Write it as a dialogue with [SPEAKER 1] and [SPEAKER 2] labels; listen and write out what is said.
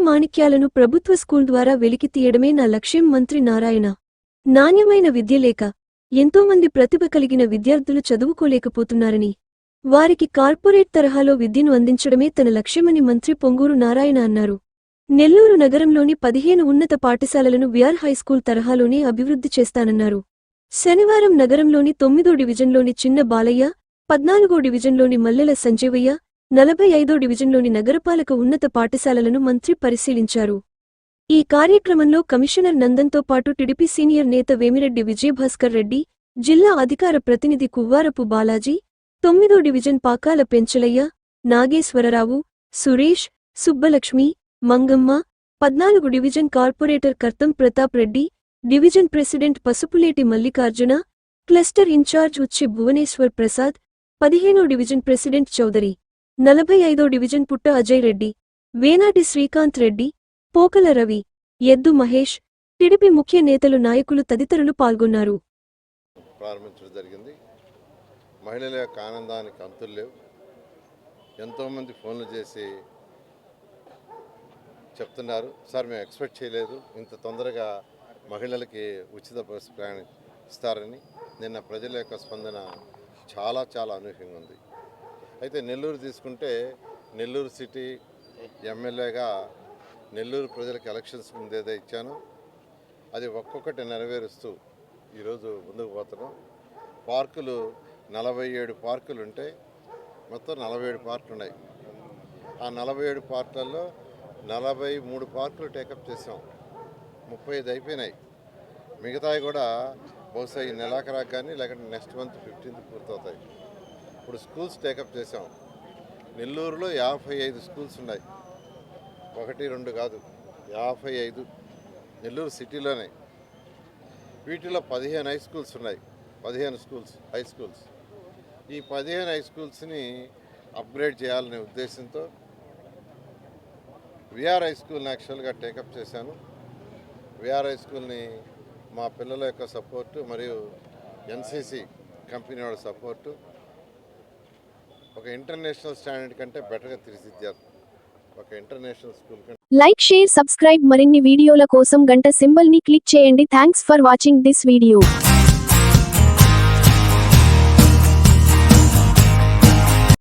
[SPEAKER 1] మాణిక్యాలను ప్రభుత్వ స్కూల్ ద్వారా వెలికి తీయడమే నా లక్ష్యం మంత్రి నారాయణ. నాణ్యమైన విద్య లేక ఎంతోమంది ప్రతిభ కలిగిన విద్యార్థులు చదువుకోలేకపోతున్నారని వారికి కార్పొరేట్ తరహాలో విద్యను అందించడమే తన లక్ష్యమని మంత్రి పొంగూరు నారాయణ అన్నారు. నెల్లూరు నగరంలోని పదిహేను ఉన్నత పాఠశాలలను విఆర్ హైస్కూల్ తరహాలోనే అభివృద్ధి చేస్తానన్నారు. శనివారం నగరంలోని తొమ్మిదో డివిజన్లోని చిన్న బాలయ్య పద్నాలుగో డివిజన్లోని మల్లెల సంజీవయ్య నలభై ఐదో డివిజన్లోని నగరపాలక ఉన్నత పాఠశాలలను మంత్రి పరిశీలించారు. ఈ కార్యక్రమంలో కమిషనర్ నందన్తో పాటు టిడిపి సీనియర్ నేత వేమిరెడ్డి విజయభాస్కర్ రెడ్డి జిల్లా అధికార ప్రతినిధి కువ్వారపు బాలాజీ తొమ్మిదో డివిజన్ పాకాల పెంచలయ్య నాగేశ్వరరావు సురేష్ సుబ్బలక్ష్మి మంగమ్మ పద్నాలుగు division corporator Kartham Pratap Reddy division president Pasupuleti Mallikarjuna cluster in charge Ucchi Bhuvaneswar Prasad పదిహేనో డివిజన్ ప్రెసిడెంట్ చౌదరి. నలభై ఐదో డివిజన్ పుట్ట అజయ్ రెడ్డి వేనాటి శ్రీకాంత్ రెడ్డి పోకల రవి ఎద్దు మహేష్ టిడిపి ముఖ్య నేతలు నాయకులు తదితరులు పాల్గొన్నారు.
[SPEAKER 2] ప్రారంభించడం జరిగింది. మహిళల యొక్క ఆనందానికి అంతులు లేవు. ఎంతోమంది ఫోన్లు చేసి చెప్తున్నారు. సార్ మేము ఎక్స్పెక్ట్ చేయలేదు. ఇంత తొందరగా మహిళలకి ఉచిత బస్సు ప్రయాణం ఇస్తారని నిన్న ప్రజల యొక్క స్పందన చాలా చాలా అనూహ్యంగా ఉంది. అయితే నెల్లూరు తీసుకుంటే నెల్లూరు సిటీ ఎమ్మెల్యేగా నెల్లూరు ప్రజలకు ఎలక్షన్స్ ముందేదో ఇచ్చాను. అది ఒక్కొక్కటి నెరవేరుస్తూ ఈరోజు ముందుకు పోతున్నాం. పార్కులు నలభై ఏడు పార్కులు ఉంటాయి మొత్తం నలభై ఏడు పార్కులు ఉన్నాయి. ఆ నలభై ఏడు పార్కులలో నలభై మూడు పార్కులు టేకప్ చేసాం. ముప్పై ఐదు అయిపోయినాయి. మిగతావి కూడా బహుశా ఈ నెలాఖరాకు కానీ లేకపోతే నెక్స్ట్ మంత్ ఫిఫ్టీన్త్ పూర్తవుతాయి. ఇప్పుడు స్కూల్స్ టేకప్ చేసాం నెల్లూరులో యాభై ఐదు స్కూల్స్ ఉన్నాయి. ఒకటి రెండు కాదు. యాభై ఐదు నెల్లూరు సిటీలోనే. వీటిలో పదిహేను హై స్కూల్స్ ఉన్నాయి. పదిహేను స్కూల్స్ హై స్కూల్స్. ఈ పదిహేను హై స్కూల్స్ని అప్గ్రేడ్ చేయాలనే ఉద్దేశంతో విఆర్ హై స్కూల్ని యాక్చువల్గా టేకప్ చేశాను. విఆర్ హై స్కూల్ని మా పిల్లల యొక్క సపోర్టు మరియు ఎన్సీసీ కంపెనీ వాళ్ళ సపోర్టు. ఒక ఇంటర్నేషనల్ స్టాండర్డ్ కంటే బెటర్గా తీర్చిదిద్దారు. ఒక ఇంటర్నేషనల్ స్కూల్ కంటే
[SPEAKER 3] లైక్ షేర్ సబ్స్క్రైబ్ మరిన్ని వీడియోల కోసం గంట సింబల్ని క్లిక్ చేయండి. Thanks for watching this video